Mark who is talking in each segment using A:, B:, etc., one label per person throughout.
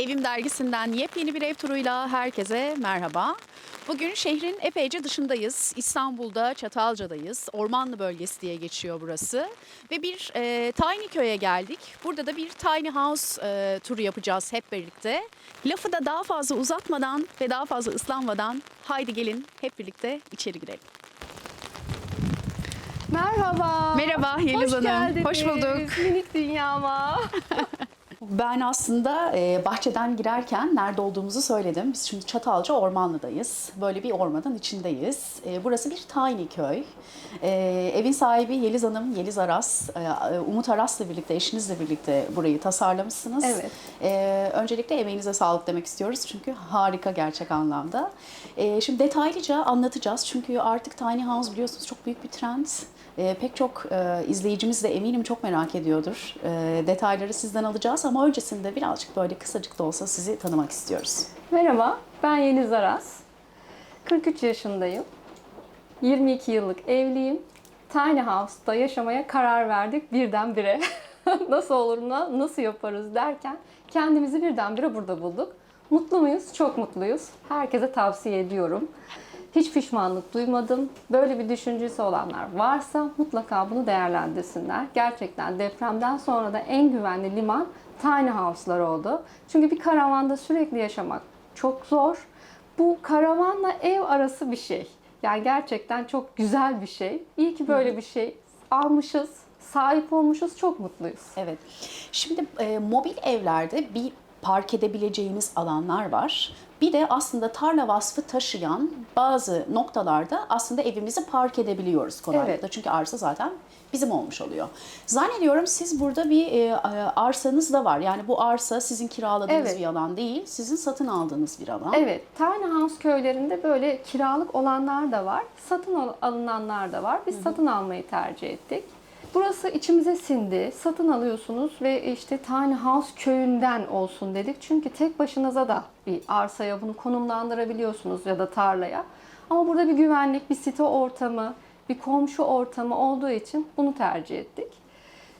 A: Evim dergisinden yepyeni bir ev turuyla herkese merhaba. Bugün şehrin epeyce dışındayız. İstanbul'da Çatalca'dayız. Ormanlı bölgesi diye geçiyor burası. Ve bir e, tiny köye geldik. Burada da bir tiny house e, turu yapacağız hep birlikte. Lafı da daha fazla uzatmadan ve daha fazla ıslanmadan haydi gelin hep birlikte içeri girelim.
B: Merhaba.
A: Merhaba Yeliz
B: Hoş
A: Hanım.
B: geldiniz
A: Hoş bulduk.
B: Minik dünyama.
A: Ben aslında e, bahçeden girerken nerede olduğumuzu söyledim. Biz şimdi Çatalca Ormanlı'dayız. Böyle bir ormanın içindeyiz. E, burası bir tiny köy. E, evin sahibi Yeliz Hanım, Yeliz Aras, e, Umut Aras'la birlikte, eşinizle birlikte burayı tasarlamışsınız.
B: Evet.
A: E, öncelikle emeğinize sağlık demek istiyoruz çünkü harika gerçek anlamda. E, şimdi detaylıca anlatacağız çünkü artık tiny house biliyorsunuz çok büyük bir trend. E, pek çok e, izleyicimiz de eminim çok merak ediyordur. E, detayları sizden alacağız ama öncesinde birazcık böyle kısacık da olsa sizi tanımak istiyoruz.
B: Merhaba, ben Yeliz Aras. 43 yaşındayım. 22 yıllık evliyim. Tiny House'da yaşamaya karar verdik birdenbire. nasıl olur, na- nasıl yaparız derken kendimizi birdenbire burada bulduk. Mutlu muyuz? Çok mutluyuz. Herkese tavsiye ediyorum. Hiç pişmanlık duymadım. Böyle bir düşüncesi olanlar varsa mutlaka bunu değerlendirsinler. Gerçekten depremden sonra da en güvenli liman tiny house'lar oldu. Çünkü bir karavanda sürekli yaşamak çok zor. Bu karavanla ev arası bir şey. Yani gerçekten çok güzel bir şey. İyi ki böyle bir şey almışız, sahip olmuşuz. Çok mutluyuz.
A: Evet. Şimdi e, mobil evlerde bir park edebileceğimiz alanlar var. Bir de aslında tarla vasfı taşıyan bazı noktalarda aslında evimizi park edebiliyoruz kolaylıkla.
B: Evet.
A: Çünkü arsa zaten bizim olmuş oluyor. Zannediyorum siz burada bir e, arsanız da var. Yani bu arsa sizin kiraladığınız
B: Evet.
A: bir alan değil, sizin satın aldığınız bir alan.
B: Evet, tiny house köylerinde böyle kiralık olanlar da var, satın al- alınanlar da var. Biz satın almayı tercih ettik. Burası içimize sindi. Satın alıyorsunuz ve işte tiny house köyünden olsun dedik. Çünkü tek başınıza da bir arsaya bunu konumlandırabiliyorsunuz ya da tarlaya. Ama burada bir güvenlik, bir site ortamı, bir komşu ortamı olduğu için bunu tercih ettik.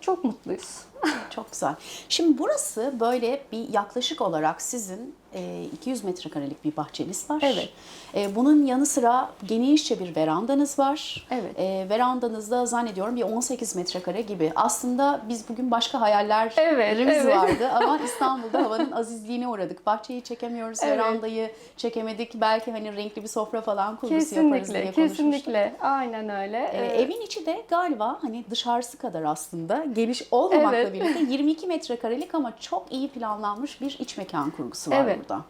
B: Çok mutluyuz.
A: Çok güzel. Şimdi burası böyle bir yaklaşık olarak sizin e, 200 metrekarelik bir bahçeniz var.
B: Evet.
A: E, bunun yanı sıra genişçe bir verandanız var.
B: Evet.
A: E, verandanızda zannediyorum bir 18 metrekare gibi. Aslında biz bugün başka hayallerimiz
B: Evet, evet.
A: vardı ama İstanbul'da havanın azizliğine uğradık. Bahçeyi çekemiyoruz,
B: Evet.
A: verandayı çekemedik. Belki hani renkli bir sofra falan kurgusu yaparız diye
B: Kesinlikle,
A: konuşmuştuk.
B: kesinlikle. Aynen öyle.
A: Ee, evin içi de galiba hani dışarısı kadar aslında geniş olmamakla
B: Evet.
A: Birlikte 22 metrekarelik ama çok iyi planlanmış bir iç mekan kurgusu var
B: Evet.
A: burada.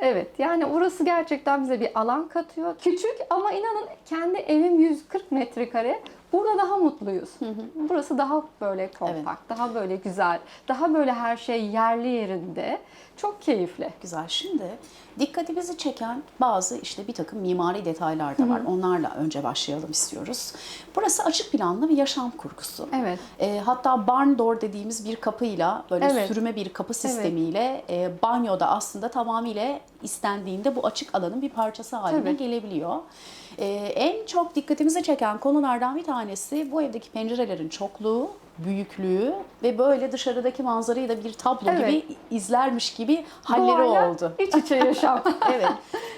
B: Evet yani orası gerçekten bize bir alan katıyor. Küçük ama inanın kendi evim 140 metrekare. Burada daha mutluyuz. Burası daha böyle kompakt, daha böyle güzel, daha böyle her şey yerli yerinde. Çok keyifli.
A: Güzel. Şimdi dikkatimizi çeken bazı işte bir takım mimari detaylar da var. Onlarla önce başlayalım istiyoruz. Burası açık planlı bir yaşam kurgusu.
B: Evet.
A: E, hatta barn door dediğimiz bir kapıyla böyle
B: Evet.
A: sürüme bir kapı sistemiyle e, banyoda aslında tamamıyla istendiğinde bu açık alanın bir parçası haline
B: Tabii.
A: gelebiliyor. E, en çok dikkatimizi çeken konulardan bir tanesi bu evdeki pencerelerin çokluğu, büyüklüğü ve böyle dışarıdaki manzarayı da bir tablo
B: Evet.
A: gibi izlermiş gibi halleri
B: Doğayla
A: oldu.
B: İç içe yaşam.
A: evet.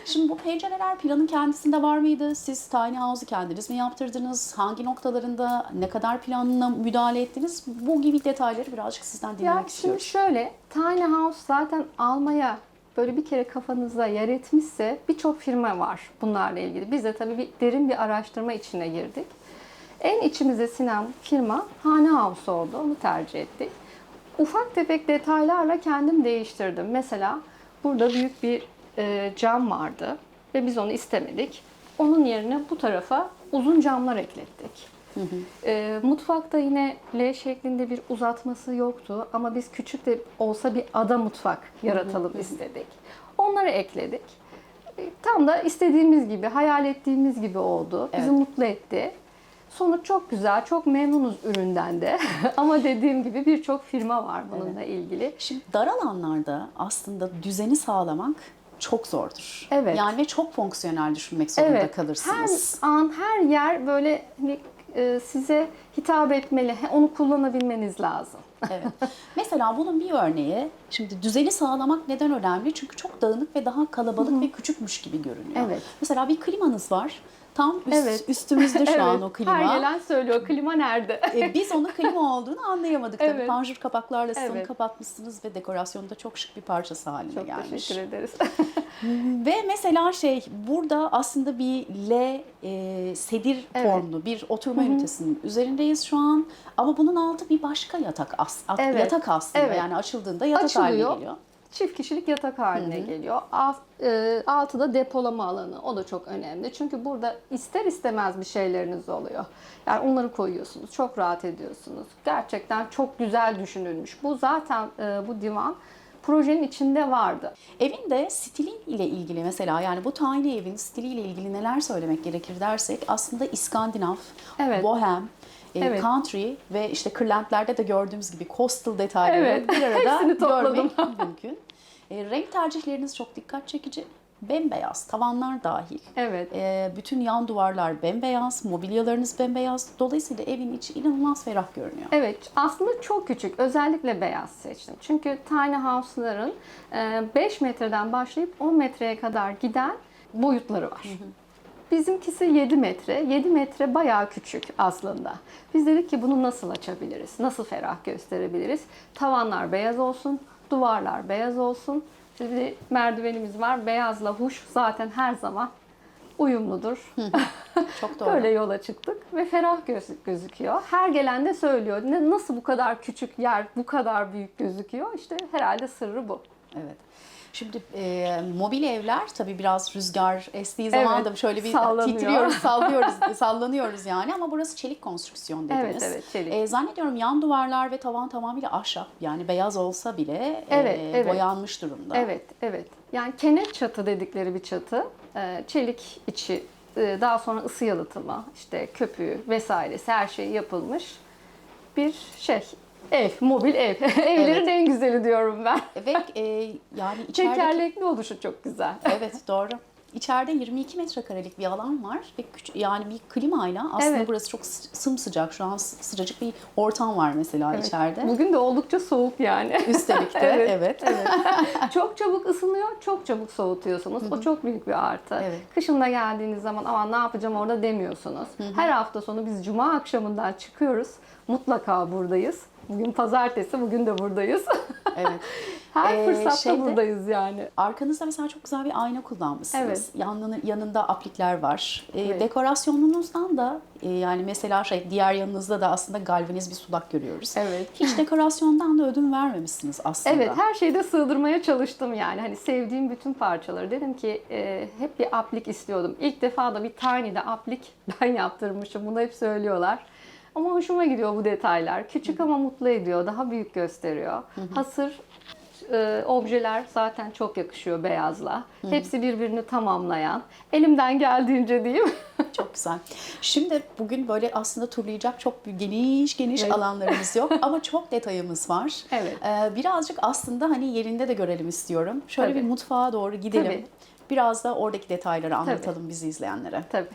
A: Şimdi bu pencereler planın kendisinde var mıydı? Siz tiny house'u kendiniz mi yaptırdınız? Hangi noktalarında ne kadar planına müdahale ettiniz? Bu gibi detayları birazcık sizden dinlemek
B: ya şimdi
A: istiyoruz.
B: şöyle tiny house zaten almaya böyle bir kere kafanızda yer etmişse birçok firma var bunlarla ilgili. Biz de tabii bir derin bir araştırma içine girdik. En içimize sinen firma Hane House oldu. Onu tercih ettik. Ufak tefek detaylarla kendim değiştirdim. Mesela burada büyük bir e, cam vardı ve biz onu istemedik. Onun yerine bu tarafa uzun camlar eklettik. E, mutfakta yine L şeklinde bir uzatması yoktu ama biz küçük de olsa bir ada mutfak yaratalım istedik. Onları ekledik. E, Tam da istediğimiz gibi, hayal ettiğimiz gibi oldu. Bizi
A: Evet.
B: mutlu etti. Sonuç çok güzel, çok memnunuz üründen de. Ama dediğim gibi birçok firma var bununla ilgili.
A: Şimdi dar alanlarda aslında düzeni sağlamak çok zordur.
B: Evet.
A: Yani çok fonksiyonel düşünmek zorunda
B: Evet,
A: kalırsınız.
B: her an, her yer böyle hani size hitap etmeli. Onu kullanabilmeniz lazım.
A: Evet. Mesela bunun bir örneği, şimdi düzeni sağlamak neden önemli? Çünkü çok dağınık ve daha kalabalık ve küçükmüş gibi görünüyor.
B: Evet.
A: Mesela bir klimanız var. Tam üst,
B: Evet.
A: üstümüzde şu an
B: Evet,
A: o klima.
B: Her gelen söylüyor klima nerede?
A: E, biz onun klima olduğunu anlayamadık tabii.
B: Evet.
A: Panjur kapaklarla
B: Evet.
A: kapatmışsınız ve dekorasyonda çok şık bir parçası haline
B: Çok
A: gelmiş.
B: teşekkür ederiz.
A: Ve mesela şey burada aslında bir L e, sedir
B: Evet.
A: formlu bir oturma ünitesinin üzerindeyiz şu an. Ama bunun altı bir başka yatak as
B: Evet.
A: yatak aslında
B: Evet.
A: yani açıldığında yatak haline
B: Açılıyor.
A: geliyor.
B: Çift kişilik yatak haline geliyor. Alt, e, altı da depolama alanı. O da çok önemli. Çünkü burada ister istemez bir şeyleriniz oluyor. Yani onları koyuyorsunuz. Çok rahat ediyorsunuz. Gerçekten çok güzel düşünülmüş. Bu zaten e, bu divan projenin içinde vardı.
A: Evin de stili ile ilgili mesela yani bu tiny evin stiliyle ilgili neler söylemek gerekir dersek aslında İskandinav,
B: Evet.
A: bohem,
B: Evet.
A: country ve işte kırlentlerde de gördüğümüz gibi coastal detayları
B: Evet.
A: bir arada görmek mümkün. E, renk tercihleriniz çok dikkat çekici. Bembeyaz, tavanlar dahil.
B: Evet.
A: E, bütün yan duvarlar bembeyaz, mobilyalarınız bembeyaz. Dolayısıyla evin içi inanılmaz ferah görünüyor.
B: Evet, aslında çok küçük. Özellikle beyaz seçtim. Çünkü tiny house'ların e, 5 metreden başlayıp 10 metreye kadar giden boyutları var. Bizimkisi 7 metre. 7 metre bayağı küçük aslında. Biz dedik ki bunu nasıl açabiliriz? Nasıl ferah gösterebiliriz? Tavanlar beyaz olsun, duvarlar beyaz olsun. Bir de merdivenimiz var. Beyazla huş zaten her zaman uyumludur.
A: Çok doğru.
B: Böyle yola çıktık ve ferah göz- gözüküyor. Her gelen de söylüyor. Ne, nasıl bu kadar küçük yer bu kadar büyük gözüküyor? İşte herhalde sırrı bu.
A: Evet. Şimdi e, mobil evler tabii biraz rüzgar estiği zaman
B: Evet,
A: da şöyle bir
B: sallanıyor.
A: titriyoruz, sallıyoruz, sallanıyoruz yani ama burası çelik konstrüksiyon dediniz.
B: Evet, evet, çelik.
A: E, zannediyorum yan duvarlar ve tavan tamamıyla ahşap yani beyaz olsa bile
B: Evet,
A: e,
B: evet.
A: boyanmış durumda.
B: Evet, evet. Yani kenet çatı dedikleri bir çatı. Ee, Çelik içi, e, daha sonra ısı yalıtımı, işte köpüğü vesairesi her şey yapılmış bir şey. Ev, mobil ev. Evlerin en güzeli diyorum ben.
A: Ve e, yani içeride
B: Tekerlekli oluşu çok güzel.
A: Evet doğru. İçeride 22 metrekarelik bir alan var ve küç- yani bir klimayla aslında
B: Evet.
A: burası çok sı- sımsıcak şu an sı- sıcacık bir ortam var mesela
B: Evet.
A: içeride.
B: Bugün de oldukça soğuk yani.
A: Üstelik de
B: Evet,
A: evet.
B: çok çabuk ısınıyor, çok çabuk soğutuyorsunuz. O çok büyük bir artı.
A: Evet.
B: Kışın da geldiğiniz zaman aman ne yapacağım orada demiyorsunuz. Her hafta sonu biz cuma akşamından çıkıyoruz. Mutlaka buradayız. Bugün pazartesi, bugün de buradayız.
A: evet.
B: Her
A: Ee,
B: fırsatta
A: şeyde-
B: buradayız yani.
A: Arkanızda mesela çok güzel bir ayna kullanmışsınız.
B: Evet.
A: Yanını, yanında aplikler var. Ee,
B: Evet.
A: Dekorasyonunuzdan da e, yani mesela şey diğer yanınızda da aslında galvaniz bir sudak görüyoruz.
B: Evet.
A: Hiç dekorasyondan da ödün vermemişsiniz aslında.
B: Evet, her şeyi de sığdırmaya çalıştım yani. Hani sevdiğim bütün parçaları. Dedim ki e, hep bir aplik istiyordum. İlk defa da bir Tiny'de aplik ben yaptırmışım. Bunu hep söylüyorlar. Ama hoşuma gidiyor bu detaylar. Küçük ama mutlu ediyor. Daha büyük gösteriyor. Hasır e, objeler zaten çok yakışıyor beyazla. Hepsi birbirini tamamlayan. Elimden geldiğince diyeyim.
A: Çok güzel. Şimdi bugün böyle aslında turlayacak çok geniş geniş
B: Evet.
A: alanlarımız yok ama çok detayımız var.
B: Evet.
A: Ee, birazcık aslında hani yerinde de görelim istiyorum. Şöyle
B: Tabii.
A: bir mutfağa doğru gidelim.
B: Tabii.
A: Biraz da oradaki detayları anlatalım bizi izleyenlere.
B: Tabii.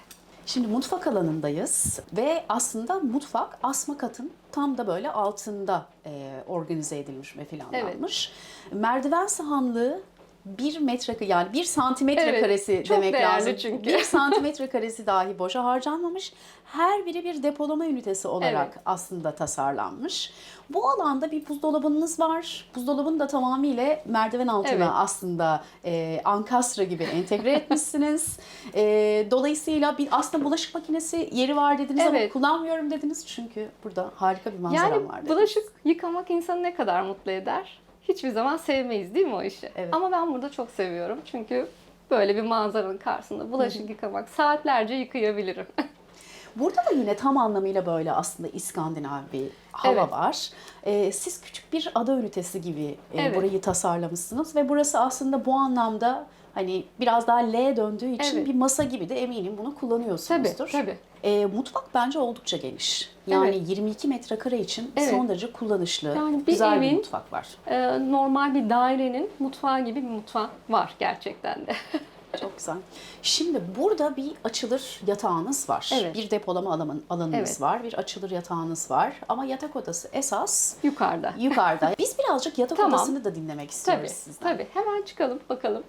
A: Şimdi mutfak alanındayız ve aslında mutfak asma katın tam da böyle altında e, organize edilmiş ve planlanmış. Merdiven sahanlığı bir metre yani bir santimetre
B: Evet,
A: karesi
B: çok
A: demek lazım.
B: çünkü.
A: Bir santimetre karesi dahi boşa harcanmamış. Her biri bir depolama ünitesi olarak
B: Evet.
A: aslında tasarlanmış. Bu alanda bir buzdolabınız var. Buzdolabını da tamamıyla merdiven altına
B: Evet.
A: aslında e, ankastra gibi entegre etmişsiniz. E, dolayısıyla bir aslında bulaşık makinesi yeri var dediniz ama
B: Evet.
A: kullanmıyorum dediniz. Çünkü burada harika bir manzaram
B: Yani
A: var dediniz.
B: bulaşık yıkamak insanı ne kadar mutlu eder? Hiçbir zaman sevmeyiz değil mi o işi?
A: Evet.
B: Ama ben burada çok seviyorum. Çünkü böyle bir manzaranın karşısında bulaşık yıkamak saatlerce yıkayabilirim.
A: Burada da yine tam anlamıyla böyle aslında İskandinav bir hava
B: Evet.
A: var. Ee, siz küçük bir ada ünitesi gibi e,
B: Evet.
A: burayı tasarlamışsınız ve burası aslında bu anlamda hani biraz daha L döndüğü için
B: Evet.
A: bir masa gibi de eminim bunu
B: tabii,
A: kullanıyorsunuzdur.
B: tabii.
A: Ee, mutfak bence oldukça geniş. Yani
B: Evet.
A: 22 metrekare için
B: Evet.
A: son derece kullanışlı,
B: Yani bir
A: güzel bir
B: evin-
A: mutfak var.
B: Ee, normal bir dairenin mutfağı gibi bir mutfağı var gerçekten de.
A: Çok güzel. Şimdi burada bir açılır yatağınız var.
B: Evet.
A: Bir depolama alanın, alanınız
B: Evet.
A: var. Bir açılır yatağınız var. Ama yatak odası esas
B: Yukarıda.
A: yukarıda. Biz birazcık yatak
B: Tamam.
A: odasını da dinlemek istiyoruz
B: Tabii,
A: sizden.
B: tabii. Hemen çıkalım bakalım.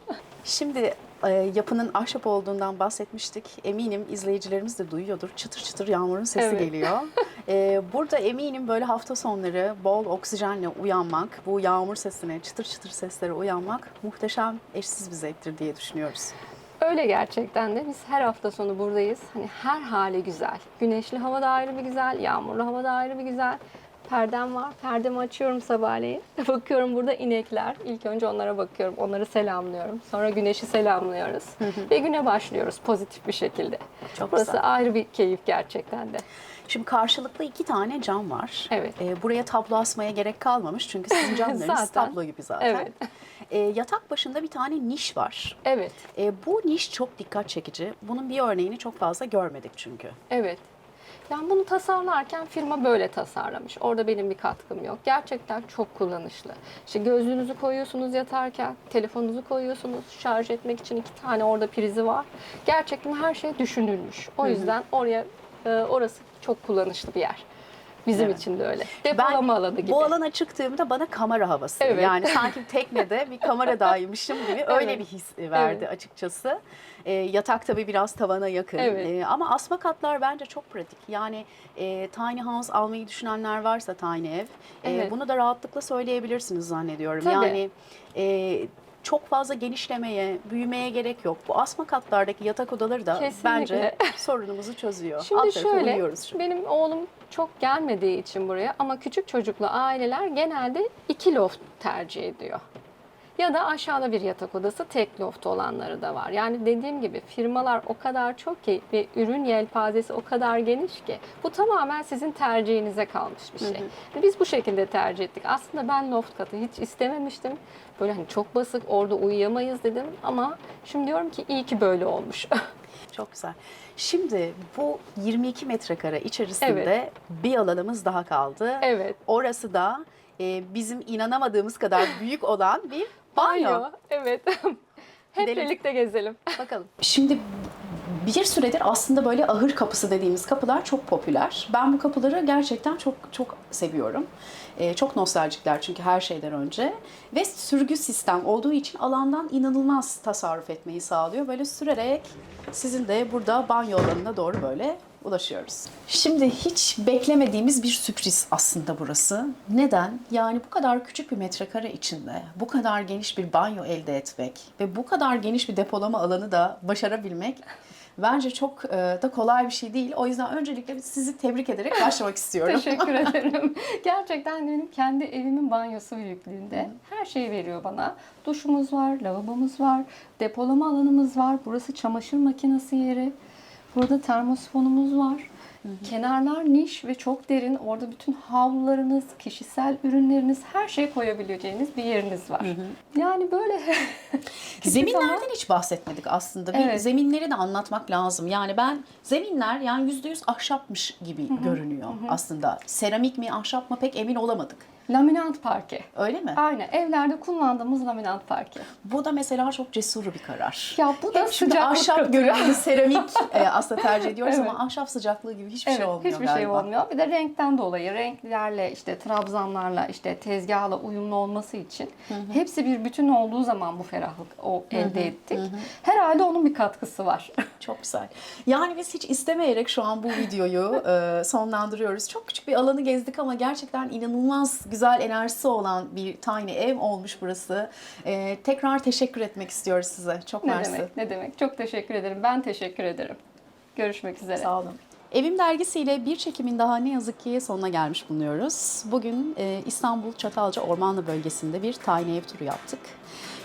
A: Şimdi yapının ahşap olduğundan bahsetmiştik. Eminim izleyicilerimiz de duyuyordur. Çıtır çıtır yağmurun sesi
B: Evet.
A: geliyor. E, burada eminim böyle hafta sonları bol oksijenle uyanmak, bu yağmur sesine, çıtır çıtır seslere uyanmak muhteşem, eşsiz bir zevktir diye düşünüyoruz.
B: Öyle gerçekten de biz her hafta sonu buradayız. Hani her hali güzel. Güneşli hava da ayrı bir güzel, yağmurlu hava da ayrı bir güzel. Perdem var. Perdemi açıyorum sabahleyin. Bakıyorum burada inekler. İlk önce onlara bakıyorum. Onları selamlıyorum. Sonra güneşi selamlıyoruz. Ve güne başlıyoruz pozitif bir şekilde.
A: Çok
B: Burası
A: güzel.
B: ayrı bir keyif gerçekten de.
A: Şimdi karşılıklı iki tane cam var.
B: Evet.
A: E, buraya tablo asmaya gerek kalmamış çünkü sizin camlarınız
B: Zaten.
A: tablo gibi zaten.
B: Evet.
A: E, yatak başında bir tane niş var.
B: Evet.
A: E, bu niş çok dikkat çekici. Bunun bir örneğini çok fazla görmedik çünkü.
B: Evet. Yani bunu tasarlarken firma böyle tasarlamış. Orada benim bir katkım yok. Gerçekten çok kullanışlı. İşte gözlüğünüzü koyuyorsunuz yatarken, telefonunuzu koyuyorsunuz. Şarj etmek için iki tane orada prizi var. Gerçekten her şey düşünülmüş. O yüzden oraya e, orası çok kullanışlı bir yer. Bizim
A: Evet.
B: için de öyle. Depolama alanı gibi.
A: Bu alana çıktığımda bana kamera havası.
B: Evet.
A: Yani sanki teknede bir kameradaymışım gibi öyle
B: Evet.
A: bir his verdi
B: Evet.
A: açıkçası. E, yatak tabii biraz tavana yakın.
B: Evet.
A: E, ama asma katlar bence çok pratik. Yani e, tiny house almayı düşünenler varsa tiny ev, e,
B: Evet.
A: bunu da rahatlıkla söyleyebilirsiniz zannediyorum.
B: Tabii.
A: Yani e, çok fazla genişlemeye, büyümeye gerek yok. Bu asma katlardaki yatak odaları da
B: Kesinlikle.
A: bence sorunumuzu çözüyor.
B: Şimdi
A: Alt
B: şöyle,
A: şimdi.
B: benim oğlum çok gelmediği için buraya ama küçük çocuklu aileler genelde iki loft tercih ediyor. Ya da aşağıda bir yatak odası tek loft olanları da var. Yani dediğim gibi firmalar o kadar çok ki ve ürün yelpazesi o kadar geniş ki bu tamamen sizin tercihinize kalmış bir şey. Ve Biz bu şekilde tercih ettik. Aslında ben loft katı hiç istememiştim. Böyle hani çok basık orada uyuyamayız dedim ama şimdi diyorum ki iyi ki böyle olmuş.
A: Çok güzel. Şimdi bu 22 metrekare içerisinde
B: Evet.
A: bir alanımız daha kaldı.
B: evet.
A: Orası da e, bizim inanamadığımız kadar büyük olan bir banyo.
B: Banyo. Evet. Hep
A: Gidelim.
B: birlikte gezelim.
A: Bakalım. Şimdi bir süredir aslında böyle ahır kapısı dediğimiz kapılar çok popüler. Ben bu kapıları gerçekten çok çok seviyorum. Ee, çok nostaljikler çünkü her şeyden önce. Ve sürgü sistem olduğu için alandan inanılmaz tasarruf etmeyi sağlıyor. Böyle sürerek sizin de burada banyo alanına doğru böyle ulaşıyoruz. Şimdi hiç beklemediğimiz bir sürpriz aslında burası. Neden? Yani bu kadar küçük bir metrekare içinde bu kadar geniş bir banyo elde etmek ve bu kadar geniş bir depolama alanı da başarabilmek bence çok e, da kolay bir şey değil. O yüzden öncelikle sizi tebrik ederek başlamak istiyorum.
B: Teşekkür ederim. Gerçekten benim kendi evimin banyosu büyüklüğünde. Her şeyi veriyor bana. Duşumuz var, lavabomuz var, depolama alanımız var. Burası çamaşır makinesi yeri. Burada termosfonumuz var. Kenarlar niş ve çok derin. Orada bütün havlularınız, kişisel ürünleriniz, her şey koyabileceğiniz bir yeriniz var. Yani böyle küçük ama-
A: Zeminlerden hiç bahsetmedik aslında. Bir
B: Evet.
A: zeminleri de anlatmak lazım. Yani ben zeminler yani yüzde yüz ahşapmış gibi görünüyor aslında. Seramik mi ahşap mı pek emin olamadık.
B: Laminat parke.
A: Öyle mi?
B: Aynen evlerde kullandığımız laminat parke.
A: Bu da mesela çok cesur bir karar.
B: Ya bu da
A: Hep şimdi
B: sıcaklık
A: ahşap görünümlü seramik e, aslında tercih ediyoruz
B: Evet.
A: ama ahşap sıcaklığı gibi hiçbir şey
B: Evet,
A: olmuyor
B: hiçbir
A: galiba.
B: şey olmuyor. Bir de renkten dolayı renklerle işte trabzanlarla işte tezgahla uyumlu olması için hepsi bir bütün olduğu zaman bu ferahlık o elde ettik. Herhalde onun bir katkısı var.
A: Çok güzel. Yani biz hiç istemeyerek şu an bu videoyu e, sonlandırıyoruz. Çok küçük bir alanı gezdik ama gerçekten inanılmaz güzel enerjisi olan bir tiny ev olmuş burası. E, tekrar teşekkür etmek istiyoruz size. Çok
B: ne
A: mersi.
B: demek? Ne demek? Çok teşekkür ederim. Ben teşekkür ederim. Görüşmek üzere.
A: Sağ olun. Evim dergisiyle bir çekimin daha ne yazık ki sonuna gelmiş bulunuyoruz. Bugün e, İstanbul Çatalca Ormanlı bölgesinde bir tiny ev turu yaptık.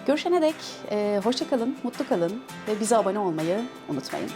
A: Görüşene dek e, hoşça kalın, mutlu kalın ve bize abone olmayı unutmayın.